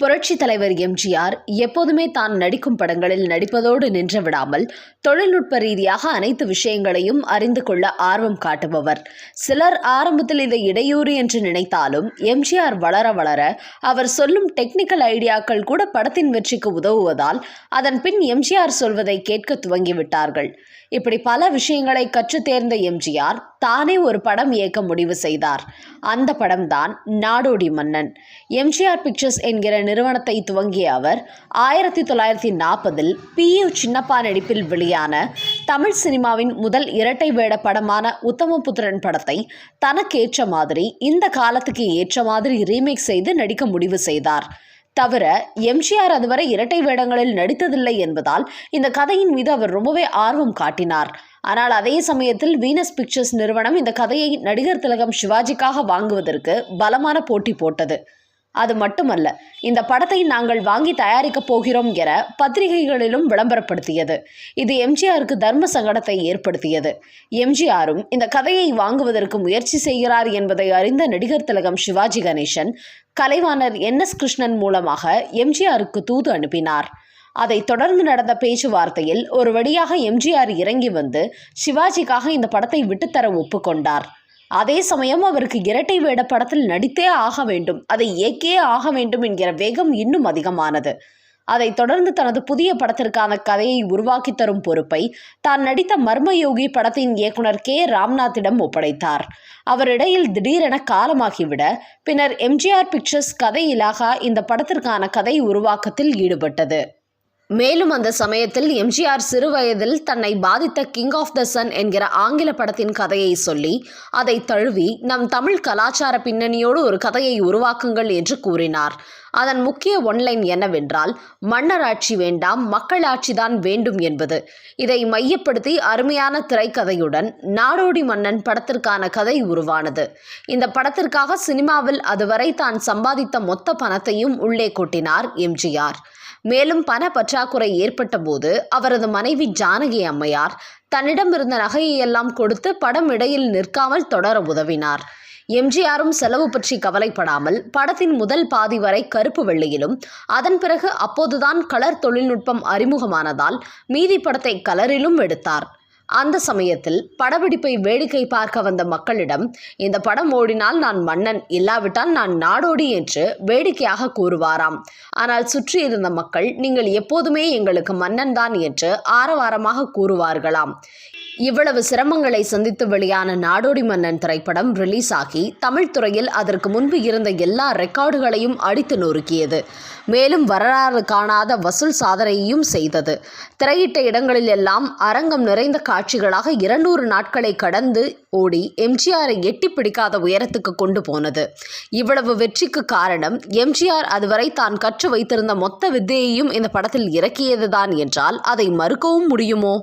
புரட்சி தலைவர் எம்ஜிஆர் எப்போதுமே தான் நடிக்கும் படங்களில் நடிப்பதோடு நின்று விடாமல் தொழில்நுட்ப ரீதியாக அனைத்து விஷயங்களையும் அறிந்து கொள்ள ஆர்வம் காட்டுபவர். சிலர் ஆரம்பத்தில் இதை இடையூறு என்று நினைத்தாலும் எம்ஜிஆர் வளர வளர அவர் சொல்லும் டெக்னிக்கல் ஐடியாக்கள் கூட படத்தின் வெற்றிக்கு உதவுவதால் அதன் பின் எம்ஜிஆர் சொல்வதை கேட்க துவங்கிவிட்டார்கள். இப்படி பல விஷயங்களை கற்று தேர்ந்த எம்ஜிஆர் தானே ஒரு படம் இயக்க முடிவு செய்தார். அந்த படம்தான் நாடோடி மன்னன். எம்ஜிஆர் பிக்சர்ஸ் என்கிற நிறுவனத்தை துவங்கிய அவர் ஆயிரத்தி தொள்ளாயிரத்தி நாற்பதில் பி. யு சின்னப்பா நடிப்பில் வெளியான தமிழ் சினிமாவின் முதல் இரட்டை வேட படமான உத்தமபுத்திரன் படத்தை தனக்கேற்ற மாதிரி இந்த காலத்துக்கு ஏற்ற மாதிரி ரீமேக் செய்து நடிக்க முடிவு செய்தார். தவிர எம்ஜிஆர் அதுவரை இரட்டை வேடங்களில் நடித்ததில்லை என்பதால் இந்த கதையின் மீது அவர் ரொம்பவே ஆர்வம் காட்டினார். ஆனால் அதே சமயத்தில் வீனஸ் பிக்சர்ஸ் நிறுவனம் இந்த கதையை நடிகர் திலகம் சிவாஜிக்காக வாங்குவதற்கு பலமான போட்டி போட்டது. அது மட்டுமல்ல இந்த படத்தை நாங்கள் வாங்கி தயாரிக்கப் போகிறோம் என பத்திரிகைகளிலும் விளம்பரப்படுத்தியது. இது எம்ஜிஆருக்கு தர்ம சங்கடத்தை ஏற்படுத்தியது. எம்ஜிஆரும் இந்த கதையை வாங்குவதற்கு முயற்சி செய்கிறார் என்பதை அறிந்த நடிகர் திலகம் சிவாஜி கணேசன் கலைவாணர் என். எஸ். கிருஷ்ணன் மூலமாக எம்ஜிஆருக்கு தூது அனுப்பினார். அதைத் தொடர்ந்து நடந்த பேச்சுவார்த்தையில் ஒரு வழியாக எம்ஜிஆர் இறங்கி வந்து சிவாஜிக்காக இந்த படத்தை விட்டுத்தர ஒப்புக்கொண்டார். அதே சமயம் அவருக்கு இரட்டை வேட படத்தில் நடித்தே ஆக வேண்டும். அதை இயக்கியே ஆக வேண்டும் என்கிற வேகம் இன்னும் அதிகமானது. அதைத் தொடர்ந்து தனது புதிய படத்திற்கான கதையை உருவாக்கி தரும் பொறுப்பை தான் நடித்த மர்மயோகி படத்தின் இயக்குனர் கே. ராம்நாத்திடம் ஒப்படைத்தார். அவரிடையில் திடீரென காலமாகிவிட பின்னர் எம்ஜிஆர் பிக்சர்ஸ் கதை இலாகா இந்த படத்திற்கான கதை உருவாக்கத்தில் ஈடுபட்டது. மேலும் அந்த சமயத்தில் எம்ஜிஆர் சிறுவயதில் தன்னை பாதித்த கிங் ஆஃப் த சன் என்கிற ஆங்கில படத்தின் கதையை சொல்லி அதை தழுவி நம் தமிழ் கலாச்சார பின்னணியோடு ஒரு கதையை உருவாக்குங்கள் என்று கூறினார். அதன் முக்கிய ஒன்லைன் என்னவென்றால் மன்னர் ஆட்சி வேண்டாம் மக்களாட்சிதான் வேண்டும் என்பது. இதை மையப்படுத்தி அருமையான திரைக்கதையுடன் நாடோடி மன்னன் படத்திற்கான கதை உருவானது. இந்த படத்திற்காக சினிமாவில் அதுவரை தான் சம்பாதித்த மொத்த பணத்தையும் உள்ளே கொட்டினார் எம்ஜிஆர். மேலும் பண பற்றாக்குறை ஏற்பட்ட போது அவரது மனைவி ஜானகி அம்மையார் தன்னிடம் இருந்த நகையை எல்லாம் கொடுத்து படம் இடையில் நிற்காமல் தொடர உதவினார். எம்ஜிஆரும் செலவு பற்றி கவலைப்படாமல் படத்தின் முதல் பாதி வரை கருப்பு வெள்ளையிலும் அதன் பிறகு அப்போதுதான் கலர் தொழில்நுட்பம் அறிமுகமானதால் மீதி படத்தை கலரிலும் எடுத்தார். அந்த சமயத்தில் படப்பிடிப்பை வேடிக்கை பார்க்க வந்த மக்களிடம் இந்த படம் ஓடினால் நான் மன்னன் இல்லாவிட்டால் நான் நாடோடி என்று வேடிக்கையாக கூறுவாராம். ஆனால் சுற்றி இருந்த மக்கள் நீங்கள் எப்போதுமே எங்களுக்கு மன்னன் தான் என்று ஆரவாரமாக கூறுவார்களாம். இவ்வளவு சிரமங்களை சந்தித்து வெளியான நாடோடி மன்னன் திரைப்படம் ரிலீஸ் ஆகி தமிழ் துறையில் அதற்கு முன்பு இருந்த எல்லா ரெக்கார்டுகளையும் அடித்து நொறுக்கியது. மேலும் வரலாறு காணாத வசூல் சாதனையையும் செய்தது. திரையிட்ட இடங்களில் எல்லாம் அரங்கம் நிறைந்த காட்சிகளாக இருநூறு நாட்களை கடந்து ஓடி எம்ஜிஆரை எட்டி பிடிக்காத உயரத்துக்கு கொண்டு போனது. இவ்வளவு வெற்றிக்கு காரணம் எம்ஜிஆர் அதுவரை தான் கற்று வைத்திருந்த மொத்த வித்தையையும் இந்த படத்தில் இறக்கியதுதான் என்றால் அதை மறுக்கவும் முடியுமோ?